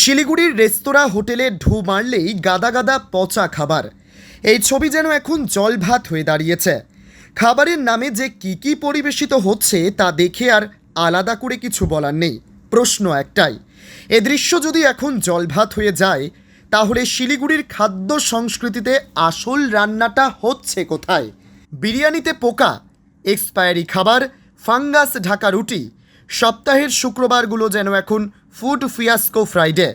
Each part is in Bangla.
শিলিগুড়ির রেস্তোরাঁ হোটেলে ঢু মারলেই গাদা গাদা পচা খাবার। এই ছবি যেন এখন জলভাত হয়ে দাঁড়িয়েছে। খাবারের নামে যে কি কি পরিবেশিত হচ্ছে তা দেখে আর আলাদা করে কিছু বলার নেই। প্রশ্ন একটাই, এ দৃশ্য যদি এখন জলভাত হয়ে যায়, তাহলে শিলিগুড়ির খাদ্য সংস্কৃতিতে আসল রান্নাটা হচ্ছে কোথায়? বিরিয়ানিতে পোকা, এক্সপায়ারি খাবার, ফাঙ্গাস ঢাকা রুটি, সপ্তাহের শুক্রবারগুলো যেন এখন ফুড ফিয়াস্কো ফ্রাইডে।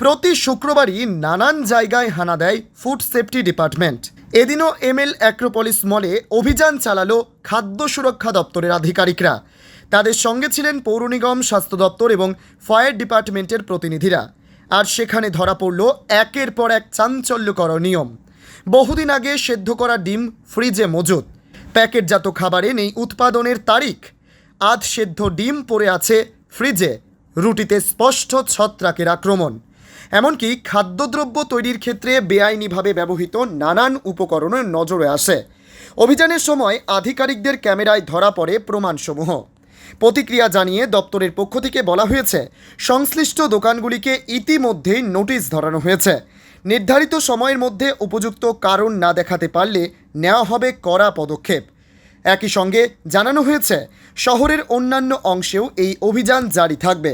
প্রতি শুক্রবারই নানান জায়গায় হানা দেয় ফুড সেফটি ডিপার্টমেন্ট। এদিনও এমএল অ্যাক্রোপলিস মলে অভিযান চালালো খাদ্য সুরক্ষা দপ্তরের আধিকারিকরা। তাদের সঙ্গে ছিলেন পৌর নিগম, স্বাস্থ্য দপ্তর এবং ফায়ার ডিপার্টমেন্টের প্রতিনিধিরা। আর সেখানে ধরা পড়ল একের পর এক চাঞ্চল্যকর নিয়ম। বহুদিন আগে সেদ্ধ করা ডিম ফ্রিজে মজুত। প্যাকেটজাত খাবারে নেই উৎপাদনের তারিখ। আধ সেদ্ধ ডিম পড়ে আছে ফ্রিজে। রুটিতে স্পষ্ট ছত্রাকের আক্রমণ। এমনকি খাদ্যদ্রব্য তৈরির ক্ষেত্রে বেআইনিভাবে ব্যবহৃত নানান উপকরণের নজরে আসে। অভিযানের সময় আধিকারিকদের ক্যামেরায় ধরা পড়ে প্রমাণসমূহ। প্রতিক্রিয়া জানিয়ে দপ্তরের পক্ষ থেকে বলা হয়েছে, সংশ্লিষ্ট দোকানগুলিকে ইতিমধ্যেই নোটিশ ধরানো হয়েছে। নির্ধারিত সময়ের মধ্যে উপযুক্ত কারণ না দেখাতে পারলে নেওয়া হবে কড়া পদক্ষেপ। একই সঙ্গে জানানো হয়েছে শহরের অন্যান্য অংশেও এই অভিযান জারি থাকবে।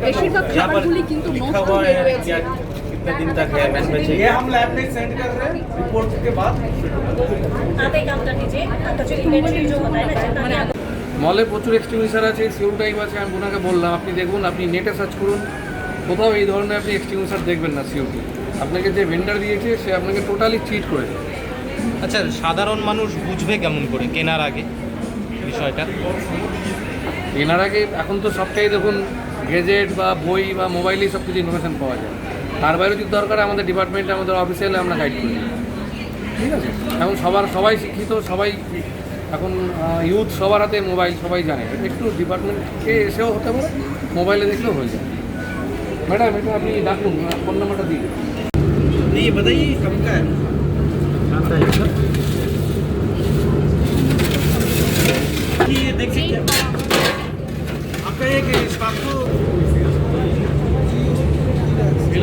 বেশিরভাগ খাবারগুলি কিন্তু कितने दिन तक है मैंने ये चाहिए हम लैब में सेंड कर रहे हैं रिपोर्ट के बाद आप एक काम कर लीजिए आपका जो इन्वेंट्री जो होता है ना जितना भी आप মলে প্রচুর এক্সটিংগুইশার আছে সিউ টাইপ আছে আমি ওনাকে বললাম আপনি দেখুন আপনি নেটে সার্চ করুন কোথাও এই ধরনের আপনি এক্সটিংগুইশার দেখবেন না সিউটি আপনাকে যে ভেন্ডার দিয়েছে সে আপনাকে টোটালি চিট করেছে আচ্ছা সাধারণ মানুষ বুঝবে কেমন করে কেনার আগে বিষয়টা এনার আগে এখন তো সবটাই দেখুন গেজেট বা বই বা মোবাইলেই সব কিছু ইনফরমেশান পাওয়া যায় তার বাইরে যদি দরকার আমাদের ডিপার্টমেন্টে আমাদের অফিসে এলে আমরা গাইড করি ঠিক আছে এখন সবার সবাই শিক্ষিত সবাই এখন ইউথ সবার হাতে মোবাইল সবাই জানে এটা একটু ডিপার্টমেন্টকে এসেও হতে পারে মোবাইলে দেখলেও হয়ে যায় ম্যাডাম এটা আপনি ডাকুন ফোন নাম্বারটা দিন नहीं ये बताइए कब का है कि ये देखिए क्या आपका ये कि स्टाफ को ये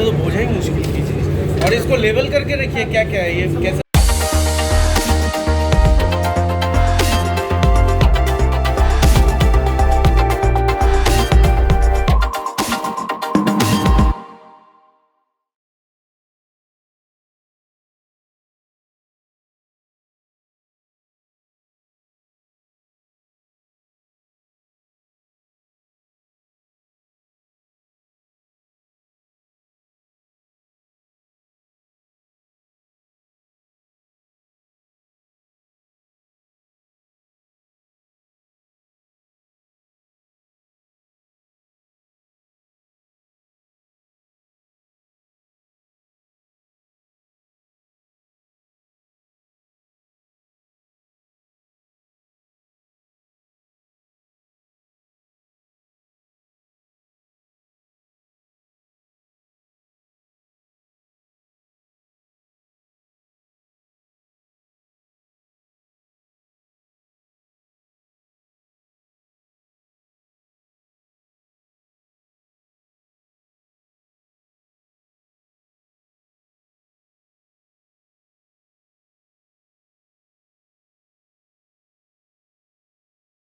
तो बोझा ही मुश्किल की चीज़। और इसको लेबल करके रखिए क्या क्या है, ये कैसे